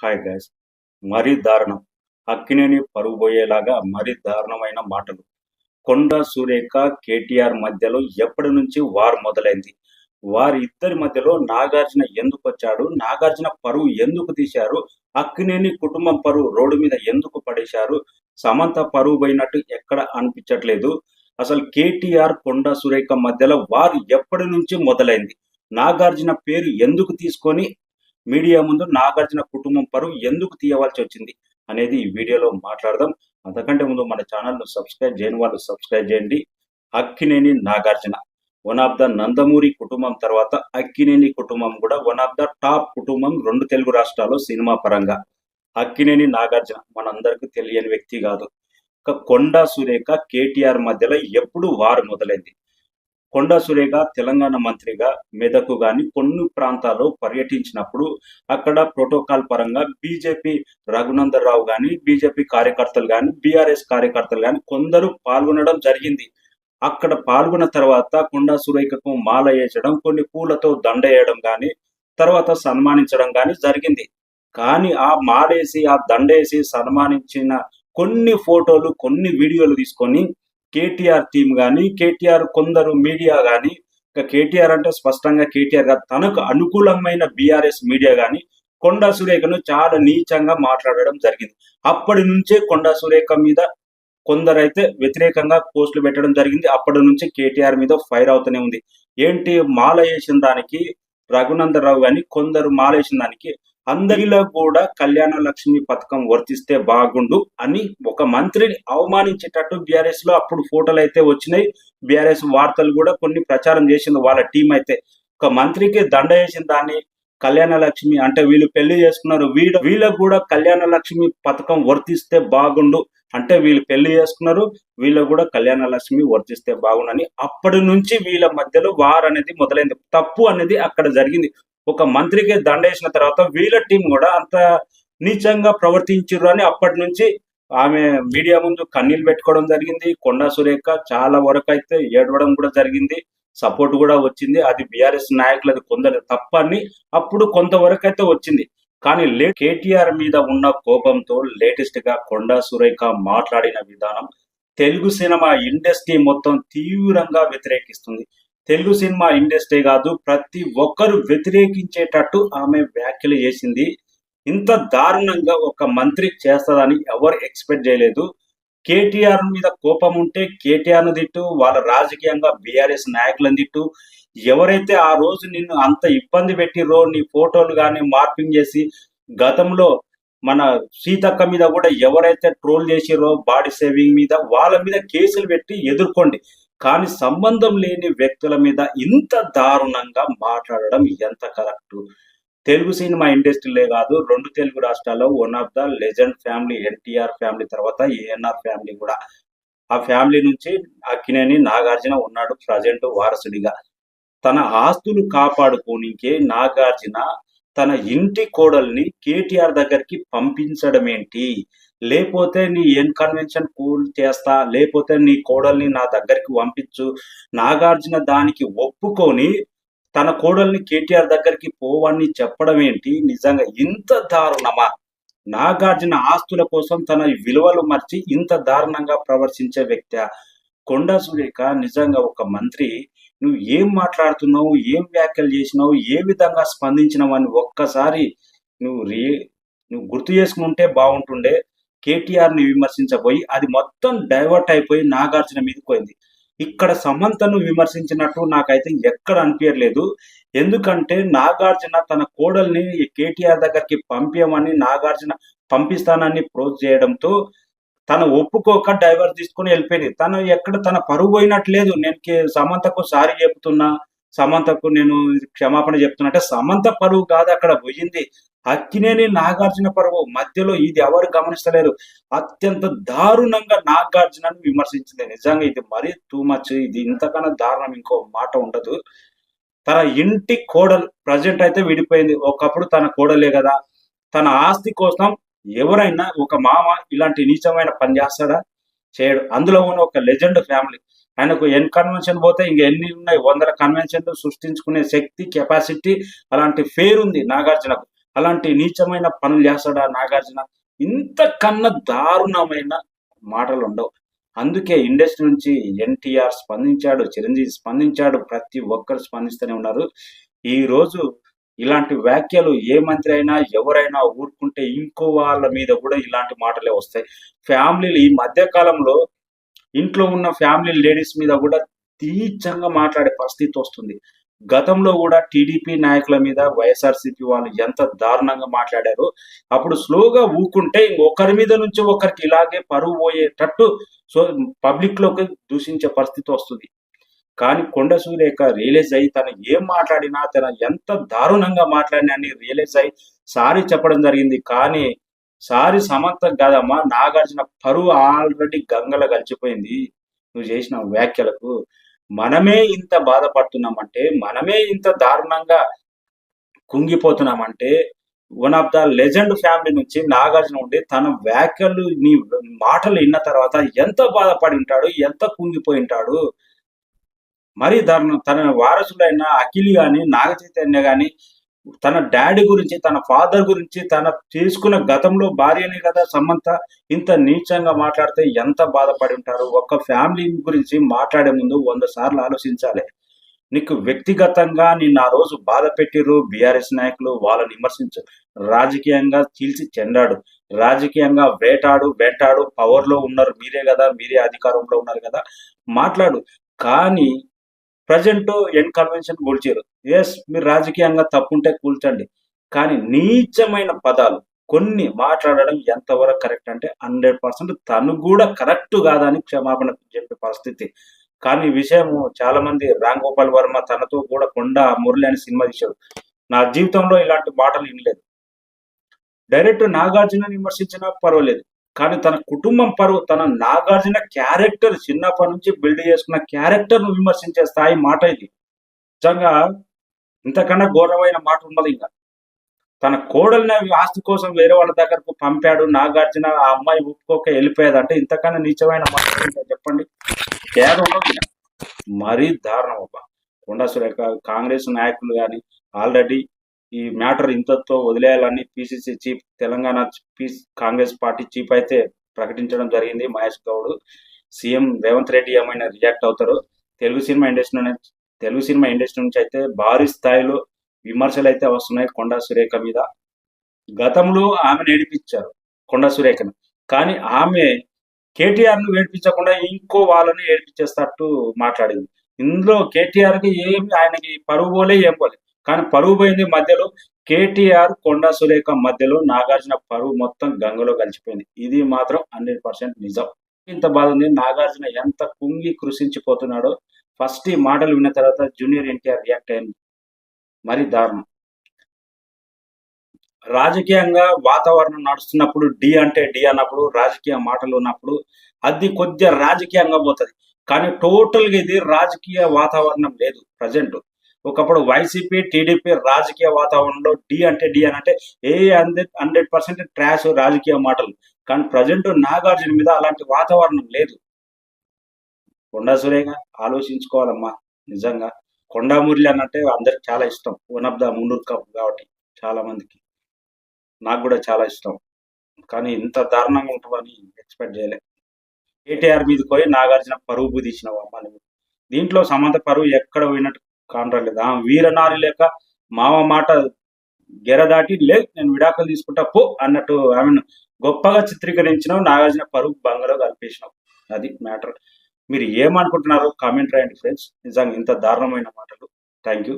Hi guys మరీ దారుణం. అక్కినేని పరుగు పోయేలాగా మరీ దారుణమైన మాటలు. కొండ సురేఖ కేటీఆర్ మధ్యలో ఎప్పటి నుంచి వారు మొదలైంది? వారి ఇద్దరి మధ్యలో నాగార్జున ఎందుకు వచ్చాడు? నాగార్జున పరువు ఎందుకు తీశారు? అక్కినేని కుటుంబం పరువు రోడ్డు మీద ఎందుకు పడేశారు? సమంత పరువు పోయినట్టు ఎక్కడ అనిపించట్లేదు? అసలు కేటీఆర్ కొండ సురేఖ మధ్యలో వారు ఎప్పటి నుంచి మొదలైంది? నాగార్జున పేరు ఎందుకు తీసుకొని మీడియా ముందు నాగార్జున కుటుంబం పరువు ఎందుకు తీయవలసి వచ్చింది అనేది ఈ వీడియోలో మాట్లాడదాం. అంతకంటే ముందు మన ఛానల్ను సబ్స్క్రైబ్ చేయని వాళ్ళు సబ్స్క్రైబ్ చేయండి. Akkineni Nagarjuna one of the Nandamuri కుటుంబం తర్వాత అక్కినేని కుటుంబం కూడా వన్ ఆఫ్ ద టాప్ కుటుంబం రెండు తెలుగు రాష్ట్రాల్లో సినిమా పరంగా. అక్కినేని నాగార్జున మనందరికీ తెలియని వ్యక్తి కాదు. ఇక కొండా సురేఖ కేటీఆర్ మధ్యలో ఎప్పుడు వారు మొదలైంది. కొండా సురేఖ తెలంగాణ మంత్రిగా మెదకు గాని కొన్ని ప్రాంతాల్లో పర్యటించినప్పుడు అక్కడ ప్రోటోకాల్ పరంగా బీజేపీ రఘునందర్ రావు గాని బీజేపీ కార్యకర్తలు గాని బీఆర్ఎస్ కార్యకర్తలు గాని కొందరు పాల్గొనడం జరిగింది. అక్కడ పాల్గొన్న తర్వాత కొండా సురేఖకు మాల వేయడం కొన్ని పూలతో దండ వేయడం గాని తర్వాత సన్మానించడం గాని జరిగింది. కానీ ఆ మాలేసి ఆ దండేసి సన్మానించిన కొన్ని ఫోటోలు కొన్ని వీడియోలు తీసుకొని కేటీఆర్ టీం కానీ కేటీఆర్ కొందరు మీడియా కానీ ఇంకా కేటీఆర్ అంటే స్పష్టంగా కేటీఆర్ కాదు తనకు అనుకూలమైన బీఆర్ఎస్ మీడియా కానీ కొండా సురేఖను చాలా నీచంగా మాట్లాడడం జరిగింది. అప్పటి నుంచే కొండా సురేఖ మీద కొందరైతే వ్యతిరేకంగా పోస్టులు పెట్టడం జరిగింది. అప్పటి నుంచి కేటీఆర్ మీద ఫైర్ అవుతూనే ఉంది. ఏంటి మాల వేసిన దానికి రఘునందరావు కానీ కొందరు మాల వేసిన దానికి అందరిలో కూడా కళ్యాణ లక్ష్మి పథకం వర్తిస్తే బాగుండు అని ఒక మంత్రిని అవమానించేటట్టు బీఆర్ఎస్లో అప్పుడు ఫోటోలు అయితే వచ్చినాయి. బీఆర్ఎస్ వార్తలు కూడా కొన్ని ప్రచారం చేసింది వాళ్ళ టీం అయితే. ఒక మంత్రికి దండ వేసిన దాన్ని కళ్యాణ లక్ష్మి అంటే వీళ్ళు పెళ్ళి చేసుకున్నారు. వీళ్ళు వీళ్ళకు కూడా కళ్యాణ లక్ష్మి పథకం వర్తిస్తే బాగుండు అంటే వీళ్ళు పెళ్ళి చేసుకున్నారు. వీళ్ళకు కూడా కళ్యాణ లక్ష్మి వర్తిస్తే బాగుండని అప్పటి నుంచి వీళ్ళ మధ్యలో వార్ అనేది మొదలైంది. తప్పు అనేది అక్కడ జరిగింది. ఒక మంత్రికి దండేసిన తర్వాత వీళ్ళ టీం కూడా అంత నీచంగా ప్రవర్తించారు అని అప్పటి నుంచి ఆమె మీడియా ముందు కన్నీళ్ళు పెట్టుకోవడం జరిగింది. కొండా సురేఖ చాలా వరకు అయితే ఏడవడం కూడా జరిగింది. సపోర్ట్ కూడా వచ్చింది. అది బీఆర్ఎస్ నాయకులది కొందరు తప్పని అప్పుడు కొంతవరకు అయితే వచ్చింది. కానీ లే కేటీఆర్ మీద ఉన్న కోపంతో లేటెస్ట్గా కొండా సురేఖ మాట్లాడిన విధానం తెలుగు సినిమా ఇండస్ట్రీ మొత్తం తీవ్రంగా వ్యతిరేకిస్తుంది. తెలుగు సినిమా ఇండస్ట్రీ కాదు ప్రతి ఒక్కరు వ్యతిరేకించేటట్టు ఆమె వ్యాఖ్యలు చేసింది. ఇంత దారుణంగా ఒక మంత్రి చేస్తుందని ఎవరు ఎక్స్పెక్ట్ చేయలేదు. కేటీఆర్ మీద కోపం ఉంటే కేటీఆర్ను తిట్టు వాళ్ళ రాజకీయంగా బీఆర్ఎస్ నాయకులను తిట్టు. ఎవరైతే ఆ రోజు నిన్ను అంత ఇబ్బంది పెట్టిరో నీ ఫోటోలు కానీ మార్పింగ్ చేసి గతంలో మన సీతక్క మీద కూడా ఎవరైతే ట్రోల్ చేసిరో బాడీ సేవింగ్ మీద వాళ్ళ మీద కేసులు పెట్టి ఎదుర్కోండి. కానీ సంబంధం లేని వ్యక్తుల మీద ఇంత దారుణంగా మాట్లాడడం ఎంత కరెక్ట్? తెలుగు సినిమా ఇండస్ట్రీలే కాదు రెండు తెలుగు రాష్ట్రాల్లో one of the legend family NTR family తర్వాత ఏఎన్ఆర్ ఫ్యామిలీ కూడా. ఆ ఫ్యామిలీ నుంచి అక్కినేని నాగార్జున ఉన్నాడు ప్రజెంట్ వారసుడిగా. తన ఆస్తులు కాపాడుకోనికే నాగార్జున తన ఇంటి కోడల్ని కేటీఆర్ దగ్గరికి పంపించడం ఏంటి లేకపోతే నీ ఎన్ కన్వెన్షన్ కూల్ చేస్తా లేకపోతే నీ కోడల్ని నా దగ్గరికి పంపించు. నాగార్జున దానికి ఒప్పుకొని తన కోడల్ని కేటీఆర్ దగ్గరికి పోవని చెప్పడం ఏంటి? నిజంగా ఇంత దారుణమా? నాగార్జున ఆస్తుల కోసం తన విలువలు మర్చి ఇంత దారుణంగా ప్రవర్తించే వ్యక్తి. కొండా సురేఖ నిజంగా ఒక మంత్రి నువ్వు ఏం మాట్లాడుతున్నావు? ఏం వ్యాఖ్యలు చేసినావు? ఏ విధంగా స్పందించినావు అని ఒక్కసారి నువ్వు రే నువ్వు గుర్తు చేసుకుంటే బాగుంటుండే. కేటీఆర్ని విమర్శించబోయి అది మొత్తం డైవర్ట్ అయిపోయి నాగార్జున మీదకి పోయింది. ఇక్కడ సమంతను విమర్శించినట్టు నాకైతే ఎక్కడ అనిపించలేదు ఎందుకంటే నాగార్జున తన కోడల్ని కేటీఆర్ దగ్గరికి పంపించమని నాగార్జున పంపిస్తానని ప్రోజ్ చేయడంతో తను ఒప్పుకోక డైవర్ తీసుకుని వెళ్ళిపోయింది. తను ఎక్కడ తన పరువు పోయినట్టు లేదు నేను సమంతకు సారీ చెప్తున్నా. సమంతకు నేను క్షమాపణ చెప్తున్నా. అంటే సమంత పరువు కాదు అక్కడ పోయింది. అక్కినేని నాగార్జున పర్వం మధ్యలో ఇది ఎవరు గమనిస్తలేరు అత్యంత దారుణంగా నాగార్జునను విమర్శించింది. నిజంగా ఇది మరీ టూ మచ్ ఇది ఇంతకన్నా దారుణం. ఇంకో మాట ఉండదు. తన ఇంటి కోడలు ప్రజెంట్ అయితే విడిపోయింది. ఒకప్పుడు తన కోడలే కదా. తన ఆస్తి కోసం ఎవరైనా ఒక మామ ఇలాంటి నీచమైన పని చేస్తాడా? చేయడు. అందులో ఉన్న ఒక లెజెండ్ ఫ్యామిలీ ఆయనకు ఎన్ కన్వెన్షన్ పోతే ఇంక ఎన్ని ఉన్నాయి? వందల కన్వెన్షన్లు సృష్టించుకునే శక్తి కెపాసిటీ అలాంటి ఫేర్ ఉంది నాగార్జునకు. అలాంటి నీచమైన పనులు చేస్తాడా నాగార్జున? ఇంతకన్నా దారుణమైన మాటలు ఉండవు. అందుకే ఇండస్ట్రీ నుంచి ఎన్టీఆర్ స్పందించాడు చిరంజీవి స్పందించాడు ప్రతి ఒక్కరు స్పందిస్తూనే ఉన్నారు. ఈ రోజు ఇలాంటి వ్యాఖ్యలు ఏ మంత్రి అయినా ఎవరైనా ఊరుకుంటే ఇంకో వాళ్ళ మీద కూడా ఇలాంటి మాటలే వస్తాయి. ఫ్యామిలీలు ఈ మధ్య కాలంలో ఇంట్లో ఉన్న ఫ్యామిలీ లేడీస్ మీద కూడా తీర్చంగా మాట్లాడే పరిస్థితి వస్తుంది. గతంలో కూడా టీడీపీ నాయకుల మీద వైఎస్ఆర్సీపీ వాళ్ళు ఎంత దారుణంగా మాట్లాడారో అప్పుడు స్లోగా ఊకుంటే ఇంకొకరి మీద నుంచి ఒకరికి ఇలాగే పరువు పోయేటట్టు సో పబ్లిక్లోకి దూషించే పరిస్థితి వస్తుంది. కానీ కొండ సూర్యక రియలైజ్ అయ్యి తను ఏం మాట్లాడినా తన ఎంత దారుణంగా మాట్లాడినా అని రియలైజ్ అయ్యి సారీ చెప్పడం జరిగింది. కానీ సారీ సమంత కాదమ్మా నాగార్జున పరువు ఆల్రెడీ గంగలో కలిసిపోయింది. నువ్వు చేసిన వ్యాఖ్యలకు మనమే ఇంత బాధపడుతున్నామంటే మనమే ఇంత దారుణంగా కుంగిపోతున్నామంటే one of the legend family నుంచి నాగార్జున ఉండి తన వ్యాఖ్యలు నీ మాటలు విన్న తర్వాత ఎంత బాధపడి ఉంటాడు ఎంత కుంగిపోయి ఉంటాడు. మరి దారుణం తన వారసుడైన అఖిల్ గాని నాగ చైతన్య గాని తన డాడీ గురించి తన ఫాదర్ గురించి తన తీసుకున్న గతంలో భార్యనే కదా సమంత. ఇంత నీచంగా మాట్లాడితే ఎంత బాధపడి ఉంటారు? ఒక్క ఫ్యామిలీ గురించి మాట్లాడే ముందు వంద సార్లు ఆలోచించాలి. నీకు వ్యక్తిగతంగా నిన్న ఆ రోజు బాధ పెట్టిరు బీఆర్ఎస్ నాయకులు వాళ్ళని విమర్శించు. రాజకీయంగా చీల్చి చెండాడు. రాజకీయంగా వేటాడు వెంటాడు పవర్లో ఉన్నారు. మీరే కదా మీరే అధికారంలో ఉన్నారు కదా. మాట్లాడు. కానీ ప్రజెంట్ ఎన్ కన్వెన్షన్ కూల్చారు ఎస్ మీరు రాజకీయంగా తప్పుంటే కూల్చండి. కానీ నీచమైన పదాలు కొన్ని మాట్లాడడం ఎంతవరకు కరెక్ట్ అంటే హండ్రెడ్ పర్సెంట్ తను కూడా కరెక్ట్ కాదని క్షమాపణ చెప్పే పరిస్థితి. కానీ ఈ విషయం చాలా మంది రామ్ గోపాల్ వర్మ తనతో కూడా కొండ మురళి అని సినిమా తీశాడు నా జీవితంలో ఇలాంటి మాటలు వినలేదు. డైరెక్ట్ నాగార్జున విమర్శించినా పర్వాలేదు. కానీ తన కుటుంబం పరువు తన నాగార్జున క్యారెక్టర్ చిన్నప్పటి నుంచి బిల్డ్ చేసుకున్న క్యారెక్టర్ను విమర్శించే స్థాయి మాట ఇది. నిజంగా ఇంతకన్నా ఘోరమైన మాట ఉండదు ఇంకా. తన కోడల్ని ఆస్తి కోసం వేరే వాళ్ళ దగ్గరకు పంపాడు. నాగార్జున ఆ అమ్మాయి ఒప్పుకోక వెళ్ళిపోయేది అంటే ఇంతకన్నా నీచమైన మాట చెప్పండి? తేడా ఉండదు మరీ దారుణం అబ్బా. కొండా సురేఖ కాంగ్రెస్ నాయకులు కానీ ఆల్రెడీ ఈ మ్యాటర్ ఇంతతో వదిలేయాలని పిసిసి చీఫ్ తెలంగాణ పీస్ కాంగ్రెస్ పార్టీ చీఫ్ అయితే ప్రకటించడం జరిగింది. మహేష్ గౌడ్ సీఎం రేవంత్ రెడ్డి ఏమైనా రియాక్ట్ అవుతారు? తెలుగు సినిమా ఇండస్ట్రీలోనే తెలుగు సినిమా ఇండస్ట్రీ నుంచి అయితే భారీ స్థాయిలో విమర్శలు అయితే వస్తున్నాయి కొండా సురేఖ మీద. గతంలో ఆమె ఏడిపించారు కొండా సురేఖను. కానీ ఆమె కేటీఆర్ను ఏడిపించకుండా ఇంకో వాళ్ళని ఏడిపించేస్తట్టు మాట్లాడింది. ఇందులో కేటీఆర్కి ఏమి ఆయనకి పరువు పోలే ఏం పోలే. కానీ పరువు పోయింది మధ్యలో కేటీఆర్ కొండా సురేఖ మధ్యలో నాగార్జున పరువు మొత్తం గంగలో కలిసిపోయింది. ఇది మాత్రం హండ్రెడ్ పర్సెంట్ నిజం. ఇంత బాధ ఉంది. నాగార్జున ఎంత కుంగి కృషించిపోతున్నాడో ఫస్ట్ ఈ మాటలు విన్న తర్వాత జూనియర్ ఎన్టీఆర్ రియాక్ట్ అయింది మరి దారుణం. రాజకీయంగా వాతావరణం నడుస్తున్నప్పుడు డి అంటే డి అన్నప్పుడు రాజకీయ మాటలు ఉన్నప్పుడు అది కొద్దిగా రాజకీయంగా పోతుంది. కానీ టోటల్గా ఇది రాజకీయ వాతావరణం లేదు ప్రజెంట్. ఒకప్పుడు వైసీపీ టీడీపీ రాజకీయ వాతావరణంలో డి అంటే డి అని అంటే ఏ హండ్రెడ్ హండ్రెడ్ పర్సెంట్ ట్రాష్ రాజకీయ మాటలు. కానీ ప్రజెంట్ నాగార్జున మీద అలాంటి వాతావరణం లేదు. కొండా సురేగా ఆలోచించుకోవాలమ్మా నిజంగా. కొండా మురళి అన్నట్టే అందరికి చాలా ఇష్టం. One of the Munnuru Kapu కాబట్టి చాలా మందికి. నాకు కూడా చాలా ఇష్టం. కానీ ఇంత దారుణంగా ఉంటుందని ఎక్స్పెక్ట్ చేయలే. కేటీఆర్ మీద పోయి నాగార్జున పరువు బుధించినావు అమ్మ నువ్వు. దీంట్లో సమంత పరువు ఎక్కడ పోయినట్టు కానరాలేదు. ఆ వీరనారి లేక మామ మాట గెర దాటి లే నేను విడాకులు తీసుకుంటా పో అన్నట్టు ఆమెను గొప్పగా చిత్రీకరించినావు. నాగార్జున పరువు బంగలో కల్పించినావు అది మ్యాటర్. మీరు ఏమనుకుంటున్నారో కామెంట్ రాయండి ఫ్రెండ్స్ నిజంగా ఇంత దారుణమైన మాటలు. Thank you